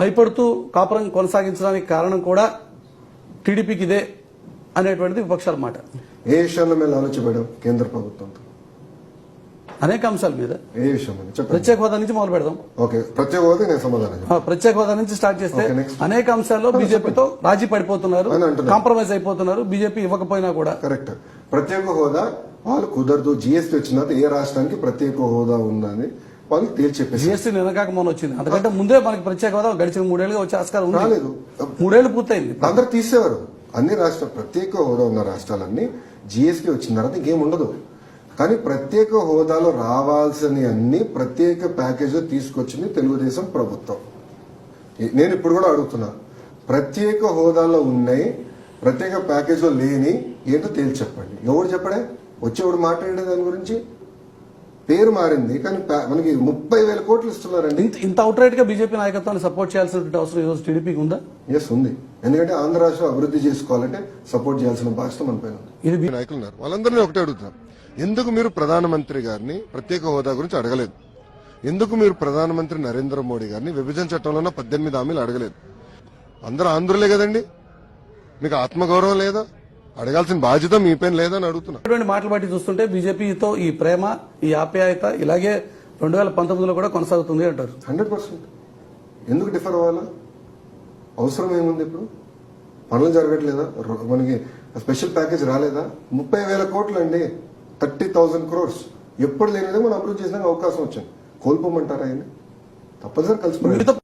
భయపడుతూ కాపురం కొనసాగించడానికి కారణం కూడా టీడీపీకి ఇదే అనేటువంటిది విపక్షాల మాట ఏ విషయాల్లో మేము ఆలోచించబడాం కేంద్ర ప్రభుత్వంతో? అనేక అంశాల మీద. ఏ విషయం ప్రత్యేక హోదా నుంచి మొదలు పెడదాం. ఓకే ప్రత్యేక హోదా నేను సమాధానం ప్రత్యేక హోదా నుంచి స్టార్ట్ చేస్తే. అనేక అంశాల్లో బీజేపీతో రాజీ పడిపోతున్నారు. కాంప్రమైజ్ అయిపోతున్నారు బీజేపీ ఇవ్వకపోయినా కూడా. కరెక్ట్. ప్రత్యేక హోదా వాళ్ళు కుదరదు. జిఎస్టీ వచ్చిన ఏ రాష్ట్రానికి ప్రత్యేక హోదా ఉందని వాళ్ళు తేల్చి చెప్పేసి జిఎస్టీ నిన్నకాక మొన్న వచ్చింది. అంతకంటే ముందే మనకి ప్రత్యేక హోదా గడిచిన మూడేళ్ళుగా వచ్చే ఆస్కారం ఉంది. రాలేదు. మూడేళ్ళు పూర్తయింది. అందరు తీసేవారు. అన్ని రాష్ట్ర ప్రత్యేక హోదా ఉన్న రాష్ట్రాలన్నీ జిఎస్టీ వచ్చిన తర్వాత ఇంకేం ఉండదు. కానీ ప్రత్యేక హోదాలో రావాల్సిన అన్ని ప్రత్యేక ప్యాకేజ్ తీసుకొచ్చింది తెలుగుదేశం ప్రభుత్వం. నేను ఇప్పుడు కూడా అడుగుతున్నా. ప్రత్యేక హోదాలో ఉన్నాయి ప్రత్యేక ప్యాకేజ్లో లేని ఏంటో తేల్చి చెప్పండి. ఎవరు చెప్పడే? వచ్చేవాడు మాట్లాడే దాని గురించి? పేరు మారింది కానీ మనకి ముప్పై వేల కోట్లు ఇస్తున్నారండి. ఇంత ఇంత అవుట్ రైట్గా బీజేపీ నాయకత్వాన్ని సపోర్ట్ చేయాల్సినటువంటి అవసరం ఈ రోజు టీడీపీకి ఉందా? ఎస్ ఉంది. ఎందుకంటే ఆంధ్ర రాష్ట్రం అభివృద్ధి చేసుకోవాలంటే సపోర్ట్ చేయాల్సిన బాధ్యత మన పైన ఉంది. ఇది నాయకులు ఉన్నారు వాళ్ళందరినీ ఒకటే అడుగుతున్నాం. ఎందుకు మీరు ప్రధానమంత్రి గారిని ప్రత్యేక హోదా గురించి అడగలేదు? ఎందుకు మీరు ప్రధానమంత్రి నరేంద్ర మోడీ గారిని విభజన చట్టంలో పద్దెనిమిది హామీలు అడగలేదు? అందరూ ఆంధ్రులే కదండి. మీకు ఆత్మగౌరవం లేదా? అడగాల్సిన బాధ్యత మీ పైన లేదని అడుగుతున్నా. మాటలు బట్టి చూస్తుంటే బీజేపీతో ఈ ప్రేమ ఈ ఆప్యాయత ఇలాగే రెండు వేల పంతొమ్మిదిలో కూడా కొనసాగుతుంది అంటారు. Hundred percent. ఎందుకు డిఫర్ అవ్వాలా? అవసరం ఏముంది ఇప్పుడు? పనులు జరగట్లేదా? మనకి స్పెషల్ ప్యాకేజ్ రాలేదా? ముప్పై వేల కోట్లు అండి. Thirty thousand crores. ఎప్పుడు లేనిదే మనం అభివృద్ధి చేసిన అవకాశం వచ్చింది కోల్పోమంటారా ఆయన తప్పనిసరి మిగతా